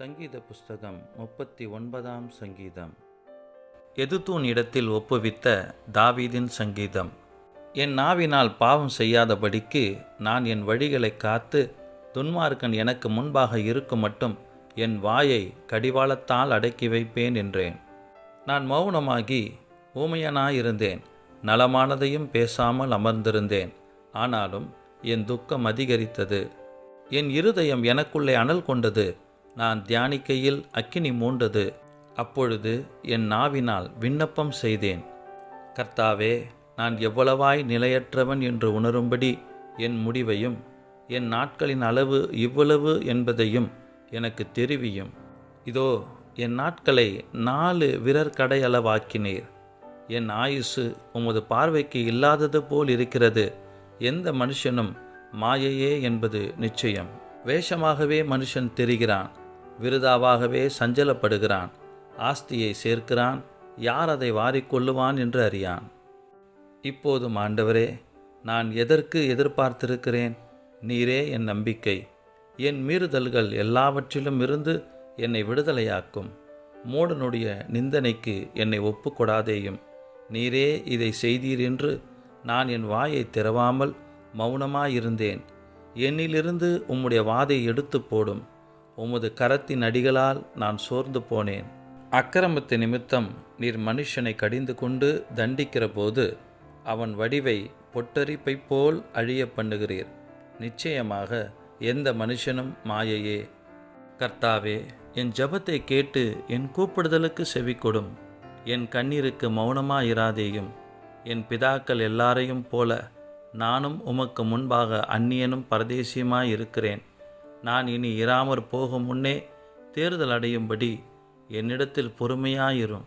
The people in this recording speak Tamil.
சங்கீத புஸ்தகம் முப்பத்தி ஒன்பதாம் சங்கீதம். எதுத்தூன் இடத்தில் ஒப்புவித்த தாவீதின் சங்கீதம். என் நாவினால் பாவம் செய்யாதபடிக்கு நான் என் வழிகளை காத்து துன்மார்க்கன் எனக்கு முன்பாக இருக்கும் மட்டும் என் வாயை கடிவாளத்தால் அடக்கி வைப்பேன் என்றேன். நான் மௌனமாகி ஊமையனாயிருந்தேன். நலமானதையும் பேசாமல் அமர்ந்திருந்தேன். ஆனாலும் என் துக்கம் அதிகரித்தது. என் இருதயம் எனக்குள்ளே அனல் கொண்டது. நான் தியானிக்கையில் அக்கினி மூண்டது. அப்பொழுது என் நாவினால் விண்ணப்பம் செய்தேன். கர்த்தாவே நான் எவ்வளவாய் நிலையற்றவன் என்று உணரும்படி என் முடிவையும் என் நாட்களின் அளவு இவ்வளவு என்பதையும் எனக்கு தெரிவியும். இதோ என் நாட்களை நாலு விரற்கடை அளவாக்கினீர் என் ஆயுசு உமது பார்வைக்கு இல்லாதது போல் இருக்கிறது. எந்த மனுஷனும் மாயையே என்பது நிச்சயம். வேஷமாகவே மனுஷன் தெரிகிறான். விருதாவாகவே சஞ்சலப்படுகிறான். ஆஸ்தியை சேர்க்கிறான் யார் அதை வாரிக்கொள்ளுவான் என்று அறியான். இப்போதும் ஆண்டவரே நான் எதற்கு எதிர்பார்த்திருக்கிறேன்? நீரே என் நம்பிக்கை. என் மீறுதல்கள் எல்லாவற்றிலும் இருந்து என்னை விடுதலையாக்கும். மூடனுடைய நிந்தனைக்கு என்னை ஒப்புக்கொடாதேயும். நீரே இதை செய்தீர் என்று நான் என் வாயை திறவாமல் மௌனமாயிருந்தேன். என்னிலிருந்து உம்முடைய வாதை எடுத்து போடும். உமது கரத்தின் அடிகளால் நான் சோர்ந்து போனேன். அக்கிரமத்து நிமித்தம் நீர் மனுஷனை கடிந்து கொண்டு தண்டிக்கிற போது அவன் வடிவை பொட்டரிப்பை போல் அழிய பண்ணுகிறீர். நிச்சயமாக எந்த மனுஷனும் மாயையே. கர்த்தாவே என் ஜபத்தை கேட்டு என் கூப்பிடுதலுக்கு செவிக்கொடும் என் கண்ணீருக்கு மௌனமாயிராதேயும். என் பிதாக்கள் எல்லாரையும் போல நானும் உமக்கு முன்பாக அந்நியனும் பரதேசியுமாயிருக்கிறேன். நான் இனி இராமற் போகும் முன்னே தேர்தல் அடையும்படி என்னிடத்தில் பொறுமையாயிரும்.